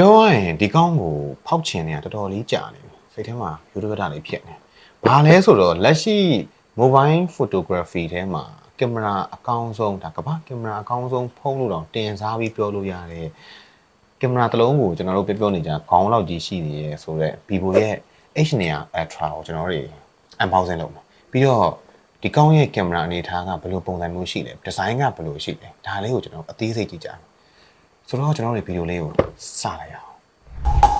ပြောရရင်ဒီကောင်းကိုဖောက်ချင်နေတာတော်တော်လေးကြာနေပြီစိတ်ထဲမှာယူရကတာလေးဖြစ်နေဘာလဲဆိုတော့လက်ရှိ mobile photography ထဲမှာကင်မရာအကောင်းဆုံးဒါကမ္ဘာကင်မရာအကောင်းဆုံးဖုန်းလို့တော့တင်စားပြီးပြောလို့ရတယ်ကင်မရာတစ်လုံးကိုကျွန်တော်တို့ပြောပြောနေကြခေါင်းလောက်ကြီးရှိနေရဲဆိုတော့ Vivo ရဲ့ H900 Ultra ကိုကျွန်တော်တို့ unboxing လုပ်မှာပြီးတော့ဒီကောင်းရဲ့ကင်မရာအနေထားကဘယ်လိုပုံစံမျိုးရှိလဲဒီဇိုင်းကဘယ်လိုရှိလဲဒါလေးကိုကျွန်တော်အသေးစိတ်ကြည့်ကြမယ် ဆိုတော့ကျွန်တော်တို့ဗီဒီယိုလေးကိုစလိုက်ရအောင်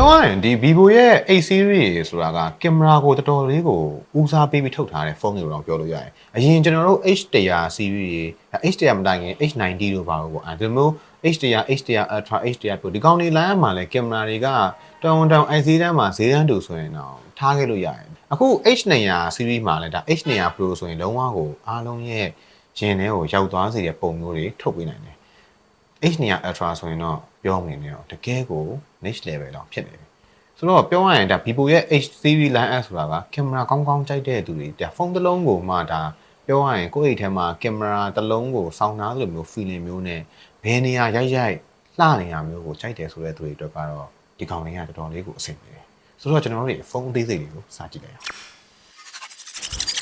ပြောရရင်ဒီ Vivo ရဲ့ 8 series ဆိုတာကကင်မရာကိုတော်တော်လေးကိုဦးစားပေးပြီးထုတ်ထားတဲ့ဖုန်းတွေတော့ပြောလို့ရတယ်။အရင်ကျွန်တော်တို့ H100 series တွေ H100 မတိုင်ခင် H90 တို့ပါဘူးပေါ့။အဲဒီလိုမျိုး H100 H100 Ultra H100 Pro ဒီကောင်းတွေလိုင်းမှာလည်းကင်မရာတွေကတောင်တောင် IC တန်းမှာဈေးတန်းတူဆိုရင်တော့ထားခဲ့လို့ရတယ်။အခု H200 series မှာလည်းဒါ H200 Pro ဆိုရင်လုံးဝကိုအားလုံးရဲ့ရင်ထဲကိုရောက်သွားစေတဲ့ပုံမျိုးတွေထုတ်ပေးနိုင်တယ်။ H900 Ultra ဆိုရင်တော့ပြောမနေနဲ့တော့တကယ်ကို next level တော့ဖြစ်နေပြီဆိုတော့ပြောရရင်ဒါ Vivo ရဲ့ H series line S ဆိုတာကကင်မရာကောင်းကောင်းကြိုက်တဲ့သူတွေဒါဖုန်းတစ်လုံးကိုမှဒါပြောရရင်ကိုယ့်အိတ်ထဲမှာကင်မရာတစ်လုံးကိုစောင်းထားသလိုမျိုး feeling မျိုးနဲ့ဘယ်နေရာရိုက်ရိုက်လှနေရမျိုးကိုကြိုက်တယ်ဆိုတဲ့သူတွေအတွက်ကတော့ဒီကောင်လေးကတော်တော်လေးကိုအဆင်ပြေတယ်ဆိုတော့ကျွန်တော်တို့ဖုန်းအသေးစိတ်တွေကိုစကြည့်လိုက်အောင်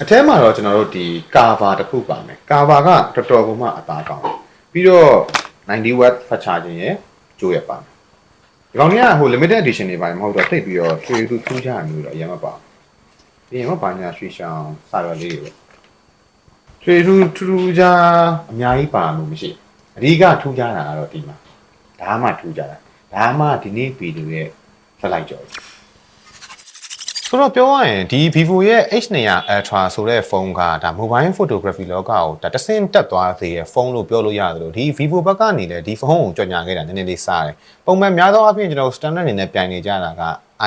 အထဲမှာတော့ကျွန်တော်တို့ဒီ cover တစ်ခုပါမယ် cover ကတော်တော်ကိုမှအသားကောင်းတယ်ပြီးတော့ 90 watt fast charging ရဲ့ကျိုးရပါမယ်ဒီကောင်လေးကဟို limited edition တွေပါမဟုတ်တော့တိတ်ပြီးတော့ရွှေသူထူးခြားမျိုးတော့အရင်မပါဘူးပြီးရင်မပါညာရွှေရှောင်းစာရွက်လေးတွေရွှေသူထူးထူးခြားအများကြီးပါလို့မရှိအဓိကထူးခြားတာကတော့ဒီမှာဒါမှထူးခြားတာဒါမှဒီနေ့ဗီဒီယိုရဲ့ flight ကြော်ကြီး ဆိုတော့ပြောရရင်ဒီ Vivo ရဲ့ H900 Ultra ဆိုတဲ့ဖုန်းကဒါ mobile photography လောကကိုဒါတဆင့်တက်သွားစေတဲ့ဖုန်းလို့ပြောလို့ရတယ်လို့ဒီ Vivo ဘက်ကနေလည်းဒီဖုန်းကိုကြော်ညာခဲ့တာနည်းနည်းလေးစားတယ်ပုံမှန်များသောအားဖြင့်ကျွန်တော် standard အနေနဲ့ပြိုင်နေကြတာက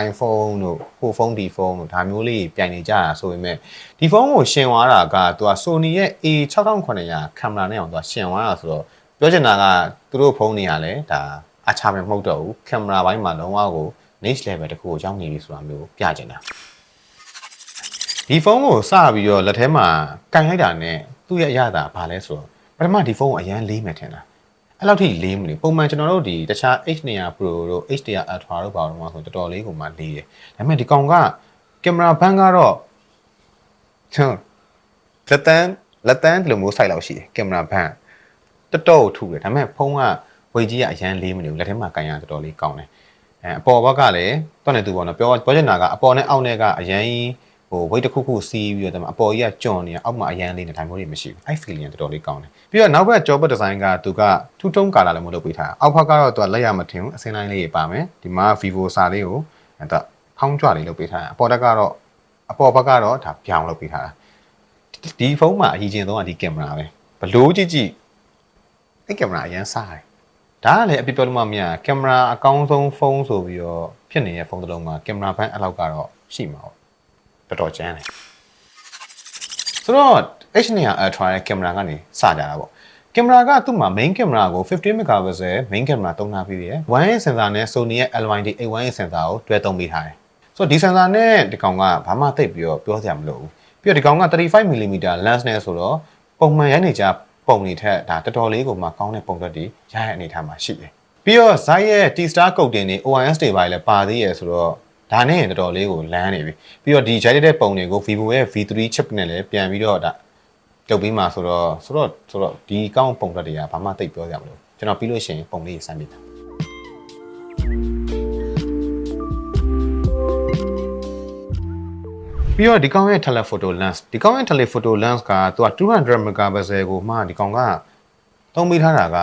iPhone တို့ဟိုဖုန်းဒီဖုန်းတို့ဒါမျိုးလေးပြိုင်နေကြတာဆိုပေမဲ့ဒီဖုန်းကိုရှင်သွားတာကသူက Sony ရဲ့ A6900 ကင်မရာနဲ့အောင်သူကရှင်သွားတာဆိုတော့ပြောချင်တာကသူတို့ဖုန်းတွေကလည်းဒါအချာပဲမဟုတ်တော့ဘူးကင်မရာဘိုင်းမှာလုံးဝကို next level တခုကိုရောက်နေပြီဆိုတာမျိုးပြချင်တာဒီဖုန်းကိုစပြီးတော့လက်ထဲမှာကင်လိုက်တာနဲ့သူ့ရဲ့အရသာဘာလဲဆိုတော့ပထမဒီဖုန်းကိုအရန်လေးမယ်ထင်တာအဲ့လောက်ထိလေးမလို့ပုံမှန်ကျွန်တော်တို့ဒီတခြား H900 Pro တို့ H100 Ultra တို့ပါတော့ဆိုတော်တော်လေးကိုမှလေးတယ်ဒါပေမဲ့ဒီကောင်ကကင်မရာဘန်းကတော့ချွန်းလက်တန်းလက်တန်းဒီလိုမျိုးစိုက်လောက်ရှိတယ်ကင်မရာဘန်းတော်တော်ထူတယ်ဒါပေမဲ့ဖုန်းကဝေကြီးကအရန်လေးမလို့လက်ထဲမှာကင်ရတော်တော်လေးကောင်းတယ် အဲအပေါ်ဘက်ကလည်းတော့နေသူပေါ့နော်ပြောပြောချင်တာကအပေါ်နဲ့အောက်နဲ့ကအရန်ကြီးဟို weight တစ်ခုခုစီးပြီးတော့အပေါ်ကြီးကကျွံနေအောက်မှာအရန်လေးနဲ့ဒါမျိုးတွေမရှိဘူးအဲ့ feeling ကတော်တော်လေးကောင်းတယ်ပြီးတော့နောက်ဘက် job design ကသူကထူးထုံးကာလာလည်းမလုပ်ပေးထားတာအောက်ဘက်ကတော့သူကလက်ရမထင်ဘူးအစင်းတိုင်းလေးတွေပါမယ်ဒီမှာ vivo စာလေးကိုအဲတော့ဖောင်းကြွလေးလုပ်ပေးထားတာအပေါ်တက်ကတော့အပေါ်ဘက်ကတော့ဒါပြောင်းလုပ်ပေးထားတာဒီဖုန်းမှာအရင်ချင်းဆုံးကဒီကင်မရာပဲဘလို့ကြည့်ကြည့်အဲ့ကင်မရာအရန်စားတယ် ဒါကလည်းအပြပြောလို့မှမရကင်မရာအကောင်းဆုံးဖုန်းဆိုပြီးတော့ဖြစ်နေတဲ့ဖုန်းတစ်လုံးမှာကင်မရာဘန်းအလောက်ကတော့ရှိမှာပေါ့တော်တော်ကျန်းတယ်ဆိုတော့ H900 Ultra ရဲ့ကင်မရာကနေစကြတာပေါ့ကင်မရာကသူ့မှာ main camera ကို15 megapixel main camera သုံးထားပြီးရယ် 1A sensor နဲ့ Sony ရဲ့ LYD A1A sensor ကိုတွဲသုံးပေးထားတယ်ဆိုတော့ဒီ sensor နဲ့ဒီကောင်ကဘာမှသိပ်ပြီးတော့ပြောစရာမလိုဘူးပြီးတော့ဒီကောင်က 35mm lens နဲ့ဆိုတော့ပုံမှန်ရိုက်နေကြ ပုံတွေထက်ဒါတော်တော်လေးကိုမှကောင်းတဲ့ပုံသက်တွေရရအနေထားမှာရှိတယ်ပြီးတော့ Zai ရဲ့ T-Star ကုတ်တင်တွေ OIS တွေပါလည်းပါသေးရယ်ဆိုတော့ဒါနဲ့ရင်တော်တော်လေးကိုလမ်းနေပြီပြီးတော့ဒီ jet တဲ့ပုံတွေကို Vivo ရဲ့ V3 chip နဲ့လည်းပြန်ပြီးတော့ဒါတုပ်ပြီးမှဆိုတော့ဆိုတော့ဆိုတော့ဒီကောင်းပုံသက်တွေကဘာမှသိပ်ပြောကြမလို့ကျွန်တော်ပြီးလို့ရှိရင်ပုံလေးစမ်းပြတာ ပြီးတော့ဒီကောင်းရဲ့ telephoto lens ဒီကောင်းရဲ့ telephoto lens ကသူက200 megapixel ကိုမှဒီကောင်ကသုံးပေးထားတာက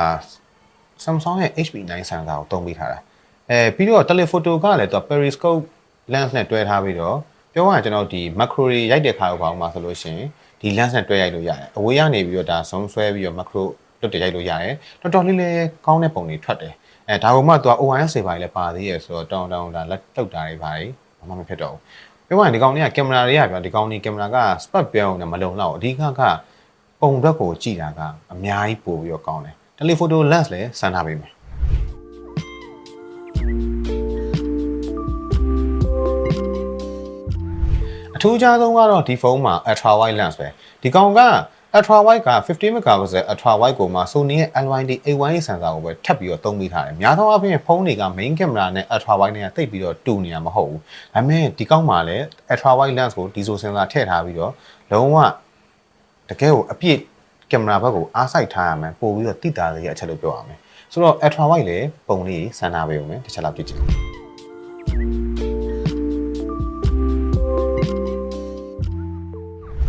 Samsung ရဲ့ HP9 sensor ကိုသုံးပေးထားတာအဲပြီးတော့ telephoto ကလည်းသူက periscope lens နဲ့တွဲထားပြီးတော့ပြောရရင်ကျွန်တော်ဒီ macro တွေရိုက်တဲ့ခါတော့ဘာမှဆိုလို့ရှိရင်ဒီ lens နဲ့တွဲရိုက်လို့ရတယ်အဝေးကနေပြီးတော့ဒါဆုံးဆွဲပြီးတော့ macro လွတ်တရိုက်လို့ရတယ်တော်တော်လေးလေးကောင်းတဲ့ပုံတွေထွက်တယ်အဲဒါကမှသူက OIS တွေပါလေပါသေးရယ်ဆိုတော့တောင်းတောင်းဒါလက်တုတ်တာတွေပါမှမဖြစ်တော့ဘူး ပြောရရင်ဒီကောင်တွေကကင်မရာတွေကဗျာဒီကောင်ဒီကင်မရာက spot ပြောင်းနေမလုံတော့အဓိကကပုံဘက်ကိုကြည့်တာကအများကြီးပို့ပြီးတော့ကောင်းတယ် telephoto lens လည်းစမ်းထားပေးမယ်အထူးခြားဆုံးကတော့ဒီဖုန်းမှာ ultra wide lens ပဲဒီကောင်က ultra wide က 50 megapixel ultra wide ကိုမှ Sony ရဲ့ LYD A1A sensor ကိုပဲထပ်ပြီးတော့သုံးပေးထားတယ်။များသောအားဖြင့်ဖုန်းတွေက main camera နဲ့ ultra wide နဲ့တိတ်ပြီးတော့တူနေရမှာမဟုတ်ဘူး။ဒါပေမဲ့ဒီကောင်မှာလည်း ultra wide lens ကို diesel sensor ထည့်ထားပြီးတော့လုံးဝတကယ်ကိုအပြည့်ကင်မရာဘက်ကိုအားစိုက်ထားရမယ်ပို့ပြီးတော့တိတာလေးရဲ့အချက်လို့ပြောရမယ်။ဆိုတော့ ultra wide လည်းပုံလေးစမ်းထားပေးဦးမယ်တစ်ချက်လောက်ကြည့်ကြည့်။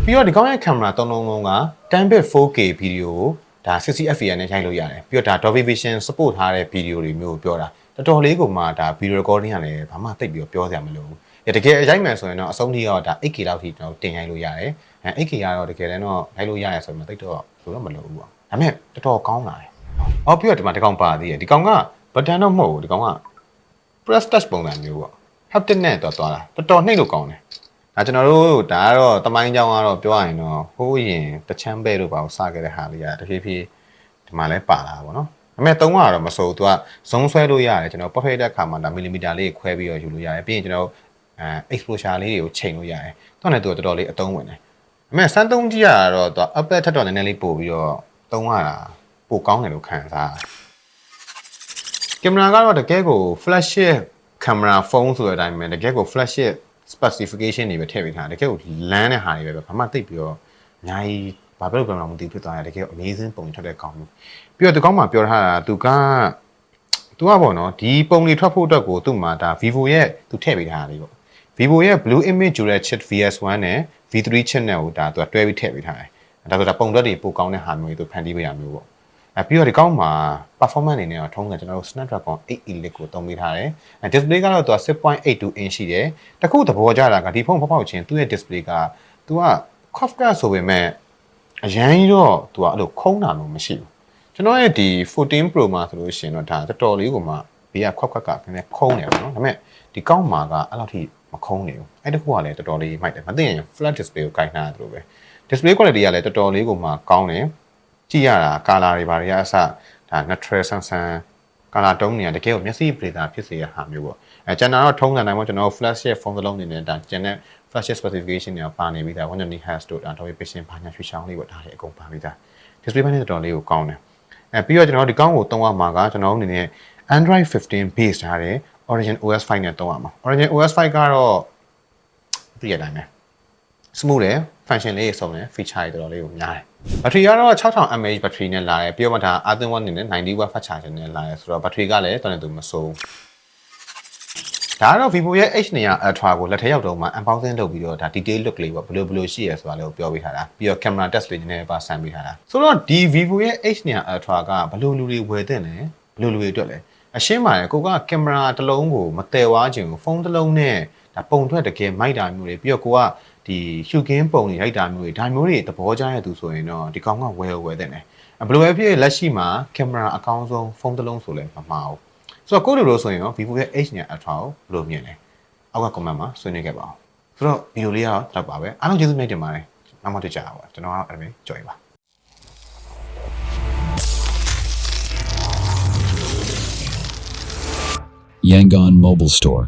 ပြီးတော့ဒီကောင်းရဲ့ကင်မရာသုံးလုံးလုံးက 10 bit 4K ဗီဒီယိုကိုဒါ 60 fps နဲ့ရိုက်လို့ရတယ်ပြီးတော့ဒါ Dolby Vision support ထားတဲ့ဗီဒီယိုတွေမျိုးကိုပြောတာတော်တော်လေးကိုမှဒါ video recording ကလည်းဘာမှတိတ်ပြီးတော့ပြောစရာမလိုဘူးတကယ်ရိုက်မယ်ဆိုရင်တော့အဆုံးထိတော့ဒါ 8K လောက်ထိကျွန်တော်တင်ရိုက်လို့ရတယ်အဲ 8K ကတော့တကယ်လည်းတော့ရိုက်လို့ရတယ်ဆိုရင်တိတ်တော့ဆိုတော့မလိုဘူးပေါ့ဒါပေမဲ့တော်တော်ကောင်းလာတယ်အော်ပြီးတော့ဒီမှာဒီကောင်ပါသေးတယ်ဒီကောင်က button တော့မဟုတ်ဘူးဒီကောင်က press touch ပုံစံမျိုးပေါ့ haptic နဲ့တော့သွားတာတော်တော်နှိမ့်လို့ကောင်းတယ် ဒါကျွန်တော်တို့ဒါကတော့တမိုင်းကြောင်းကတော့ပြောရရင်တော့ဟိုးရင်တချမ်းပဲလို့ပါကိုစခဲ့တဲ့ဟာလေးကတဖြည်းဖြည်းဒီမှာလဲပါလာတာပေါ့နော်ဒါပေမဲ့သုံးကတော့မစိုးသူကဇုံဆွဲလို့ရတယ်ကျွန်တော် portrait တဲ့အခါမှာဒါမီလီမီတာလေးခွဲပြီးတော့ယူလို့ရတယ်ပြီးရင်ကျွန်တော်အဲ exposure လေးတွေကိုချိန်လို့ရတယ်သူကလည်းသူကတော်တော်လေးအသုံးဝင်တယ်ဒါပေမဲ့စမ်းသုံးကြည့်ရတော့သူ upper ထက်တော့နည်းနည်းလေးပို့ပြီးတော့သုံးရတာပိုကောင်းတယ်လို့ခံစားရတယ်ကင်မရာကတော့တကယ်ကို flash ကင်မရာဖုန်းဆိုတဲ့အတိုင်းပဲတကယ်ကို flash specification တွေပဲထည့်ပေးထားတယ်တကယ်ကိုလမ်းတဲ့ဟာတွေပဲဘာမှသိပ်ပြီးတော့အများကြီးဘာဖြစ်လို့ကင်မရာမသိဖြစ်သွားတယ်တကယ် amazing ပုံထွက်တဲ့ကောင်းမှုပြီးတော့ဒီကောင်းမှာပြောထားတာသူကသူကပေါ့နော်ဒီပုံတွေထွက်ဖို့အတွက်ကိုသူ့မှာဒါ Vivo ရဲ့သူထည့်ပေးထားတာလေးပေါ့ Vivo ရဲ့ Blue Image Dual Chip VS1 နဲ့ V3 chip နဲ့ဟိုဒါသူကတွဲပြီးထည့်ပေးထားတယ်ဒါဆိုဒါပုံသက်တွေပိုကောင်းတဲ့ဟာမျိုးတွေသူဖန်တီးပေးရမျိုးပေါ့ အဲပြီးတော့ဒီကောင်းမှာ performance အနေနဲ့တော့ထုံးစံကျွန်တော်တို့ Snapdragon 8 Elite ကိုသုံးပေးထားတယ်အဲ display ကတော့သူက6.82 inch ရှိတယ်တခုသဘောကျတာကဒီဖုန်းဖောက်ဖောက်ချင်းသူ့ရဲ့ display ကသူက curve cut ဆိုပေမဲ့အရန်ကြီးတော့သူကအဲ့လိုခုံးတာမျိုးမရှိဘူးကျွန်တော်ရဲ့ဒီ14 Pro မှာဆိုလို့ရှိရင်တော့ဒါတော်တော်လေးကိုမှဘေးကခွက်ခွက်ကနည်းနည်းခုံးနေပါတော့ဒါပေမဲ့ဒီကောင်းမှာကအဲ့လောက်ထိမခုံးနေဘူးအဲ့တခုကလည်းတော်တော်လေးမိုက်တယ်မသိရင် flat display ကိုကိုင်ထားတယ်လို့ပဲ display quality ကလည်းတော်တော်လေးကိုမှကောင်းတယ် ကြည့်ရတာကာလာတွေဘာတွေကအစဒါ natural ဆန်းဆန်းကာလာတုံးနေတာတကယ်ကိုမျက်စိပရိသဖြစ်စေရဟာမျိုးပေါ့အဲကျွန်တော်တော့ထုံးစံတိုင်းပေါ့ကျွန်တော် flash ရဲ့ဖုန်းတစ်လုံးနေနဲ့ဒါကျန်တဲ့ flash specification တွေပါနေပြီးသား120 Hz တို့ဒါ Dolby Vision ဘာညာရွှေချောင်းလေးပေါ့ဒါတွေအကုန်ပါပြီးသား display ဘက်နဲ့တော်တော်လေးကိုကောင်းတယ်အဲပြီးတော့ကျွန်တော်ဒီကောင်းကိုသုံးရမှာကကျွန်တော်အနေနဲ့ Android 15 base ထားတဲ့ Origin OS 5နဲ့သုံးရမှာ Origin OS 5ကတော့ပြည့်ရတိုင်းပဲ smooth တယ် function လေးတွေစုံတယ် feature တွေတော်တော်လေးကိုများတယ်ဘက်ထရီကတော့6000 mAh ဘက်ထရီနဲ့လာတယ်ပြီးတော့မှဒါ R1 အနေနဲ့90 watt fast charger နဲ့လာတယ်ဆိုတော့ဘက်ထရီကလည်းတော်တော်သူမဆိုးဒါကတော့ Vivo ရဲ့ H900 Ultra ကိုလက်ထက်ရောက်တော့မှ unboxing လုပ်ပြီးတော့ဒါ detail look လေးပေါ့ဘယ်လိုဘယ်လိုရှိရဆိုတာလေးကိုပြောပေးထားတာပြီးတော့ camera test လေးနည်းနည်းပါဆန်ပေးထားတာဆိုတော့ဒီ Vivo ရဲ့ H900 Ultra ကဘယ်လိုလူတွေဝယ်တဲ့လဲဘယ်လိုလူတွေအတွက်လဲအရှင်းပါတယ်ကိုကကင်မရာတစ်လုံးကိုမတည်ဝါခြင်းဖုန်းတစ်လုံးနဲ့ဒါပုံထွက်တကယ်မိုက်တာမျိုးတွေပြီးတော့ကိုက ဒီရှုကင်းပုံတွေရိုက်တာမျိုးတွေဒါမျိုးတွေသဘောကျတဲ့သူဆိုရင်တော့ဒီကောင်ကဝယ်ဝယ်တဲ့တယ်ဘယ်လိုပဲဖြစ်လက်ရှိမှာကင်မရာအကောင်းဆုံးဖုန်းတစ်လုံးဆိုလည်းမမှားဘူးဆိုတော့ကိုလိုလိုဆိုရင်ရော Vivo ရဲ့ H900 Ultra ကိုဘယ်လိုမြင်လဲအောက်က comment မှာဆွေးနွေးခဲ့ပါအောင်ဆိုတော့ဗီဒီယိုလေးကတော့တော့ပါပဲအားလုံးကျေးဇူးတင်ပါတယ်နောက်မှတွေ့ကြပါဦးကျွန်တော်ကတော့အဲ့ဒါပဲကြော်ရပါ Yangon Mobile Store.